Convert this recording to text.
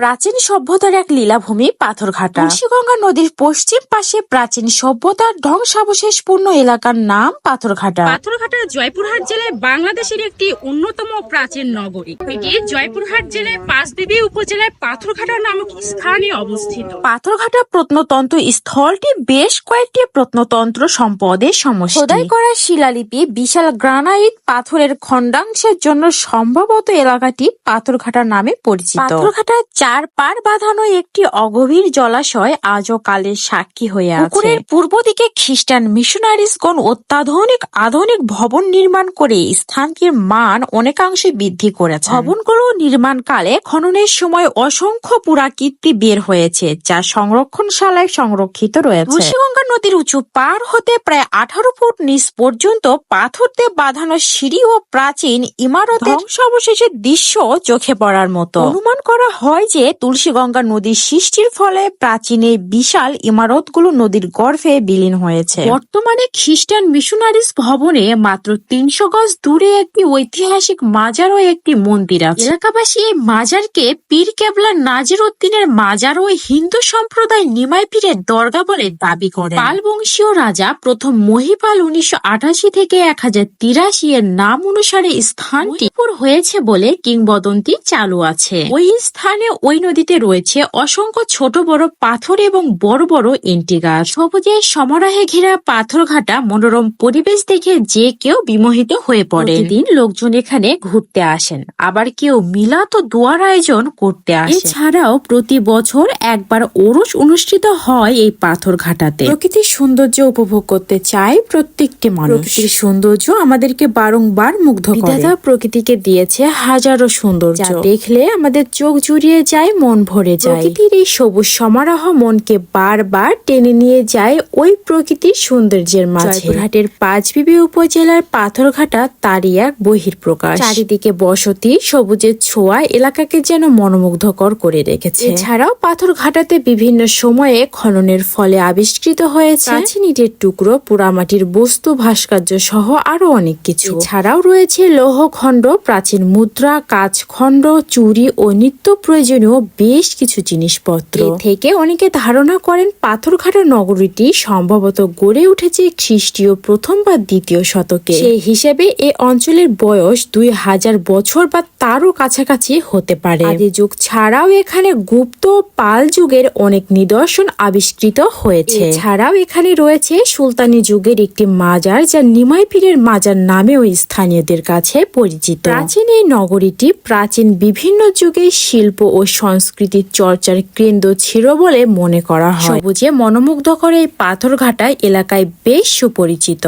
প্রাচীন সভ্যতার এক লীলাভূমি পাথরঘাটা। তুলসীগঙ্গা নদীর পশ্চিম পাশে প্রাচীন সভ্যতার ধ্বংসাবশেষপূর্ণ এলাকার নাম পাথরঘাটা। পাথরঘাটা জয়পুরহাট জেলায় বাংলাদেশের একটি অন্যতম প্রাচীন নগরী। এটি জয়পুরহাট জেলায় পাঁচবিবি উপজেলায় পাথরঘাটা নামক স্থানে অবস্থিত। পাথরঘাটা প্রত্নতন্ত্র স্থলটি বেশ কয়েকটি প্রত্নতন্ত্র সম্পদের সমষ্টি। খোদাই করা শিলালিপি বিশাল গ্রানাইট পাথরের খণ্ডাংশের জন্য সম্ভবত এলাকাটি পাথরঘাটা নামে পরিচিত। পাথরঘাটা চার পার বাঁধানো একটি অগভীর জলাশয় আজও কালের সাক্ষী হয়ে আছে। পুকুরের পূর্ব দিকে খ্রিস্টান মিশনারিসগণ অত্যাধুনিক আধুনিক ভবন নির্মাণ করে স্থানটির মান অনেকাংশে বৃদ্ধি করেছে। ভবনগুলো নির্মাণকালে খননের সময় অসংখ্য পুরাকীর্তি বের হয়েছে যা সংরক্ষণশালায় সংরক্ষিত রয়েছে। তুলসীগঙ্গা নদীর উঁচু পার হতে প্রায় আঠারো ফুট নিচ পর্যন্ত পাথর দিয়ে বাঁধানো সিঁড়ি ও প্রাচীন ইমারতের ধ্বংসাবশেষের দৃশ্য চোখে পড়ার মতো। অনুমান করা হয় যে তুলসীগঙ্গা নদীর সৃষ্টির ফলে প্রাচীন এই বিশাল ইমারতগুলো নদীর গর্ভে বিলীন হয়েছে। বর্তমানে খ্রিস্টান মিশনারিস ভবনে মাত্র তিনশো গজ দূরে একটি ঐতিহাসিক মাজার ও একটি মন্দির আছে। এলাকাবাসী এই মাজারকে পীর কেবলা নাজির উদ্দিনের মাজার ও হিন্দু সম্প্রদায় নিমাই পীরের দরগা বলে দাবি করে পাল বংশীয় রাজা প্রথম মহিপাল উনিশশো আঠাশি থেকে এক হাজার তিরাশি এর নাম অনুসারে স্থানটি হয়েছে বলে কিংবদন্তি চালু আছে। ওই স্থানে ওই নদীতে রয়েছে অসংখ্য ছোট বড় পাথর এবং বড় বড় এন্টি গাছ। সবুজের সমারোহে ঘেরা পাথরঘাটা মনোরম পরিবেশ দেখে যে কেউ বিমোহিত হয়ে পড়ে। দিন লোকজন এখানে ঘুরতে আসেন আবার কেউ মিলাত দোয়ার আয়োজন করতে আসে। এছাড়াও প্রতি বছর একবার ওরস অনুষ্ঠিত হয় এই পাথরঘাটাতে প্রকৃতির সৌন্দর্য উপভোগ করতে চায় প্রত্যেকটি মানুষ। প্রকৃতির সৌন্দর্য আমাদেরকে বারংবার মুগ্ধ করে। প্রকৃতিকে দিয়েছে হাজারো সৌন্দর্য। দেখলে আমাদের চোখ জুড়িয়ে যায় মন ভরে যায়। প্রকৃতির এই সবুজ সমারোহ মনকে বারবার টেনে নিয়ে যায় ওই প্রকৃতির সৌন্দর্যের মাঝে। জয়পুরহাটের পাঁচবিবি উপজেলার পাথরঘাটা তারই এক বহির্প্রকাশ চারিদিকে বসতি সবুজের ছোঁয়া এলাকাকে যেন মনোমুগ্ধকর করে রেখেছে। এছাড়াও পাথরঘাটাতে বিভিন্ন সময়ে খননের ফলে আবিষ্কৃত হয়েছে। প্রাচীন ইটের টুকরো পোড়ামাটির বস্তু ভাস্কর্য সহ আরও অনেক কিছু। এছাড়াও রয়েছে লৌহখণ্ড প্রাচীন মুদ্রা কাঁচখণ্ড চুরি ও নিত্য প্রয়োজনীয় বেশ কিছু জিনিসপত্র। থেকে অনেকে ধারণা করেন পাথরঘাটা নগরীটি সম্ভবত গড়ে উঠেছে খ্রিস্টীয় প্রথম বা দ্বিতীয় শতকে। সেই হিসেবে এ অঞ্চলের বয়স দুই হাজার বছর বা তারও কাছাকাছি হতে পারে। আদি যুগ ছাড়াও এখানে গুপ্ত পাল যুগের অনেক নিদর্শন আবিষ্কৃত হয়েছে। ছাড়াও এখানে রয়েছে সুলতানি যুগের একটি মাজার যা নিমাই পীরের মাজার নামেও স্থানীয়দের কাছে পরিচিত। প্রাচীন এই নগরীটি প্রাচীন বিভিন্ন যুগে শিল্প ও সংস্কৃতির চর্চার কেন্দ্র ছিল বলে মনে করা হয়। সবুজে মনোমুগ্ধকর এই পাথরঘাটা এলাকায় বেশ সুপরিচিত।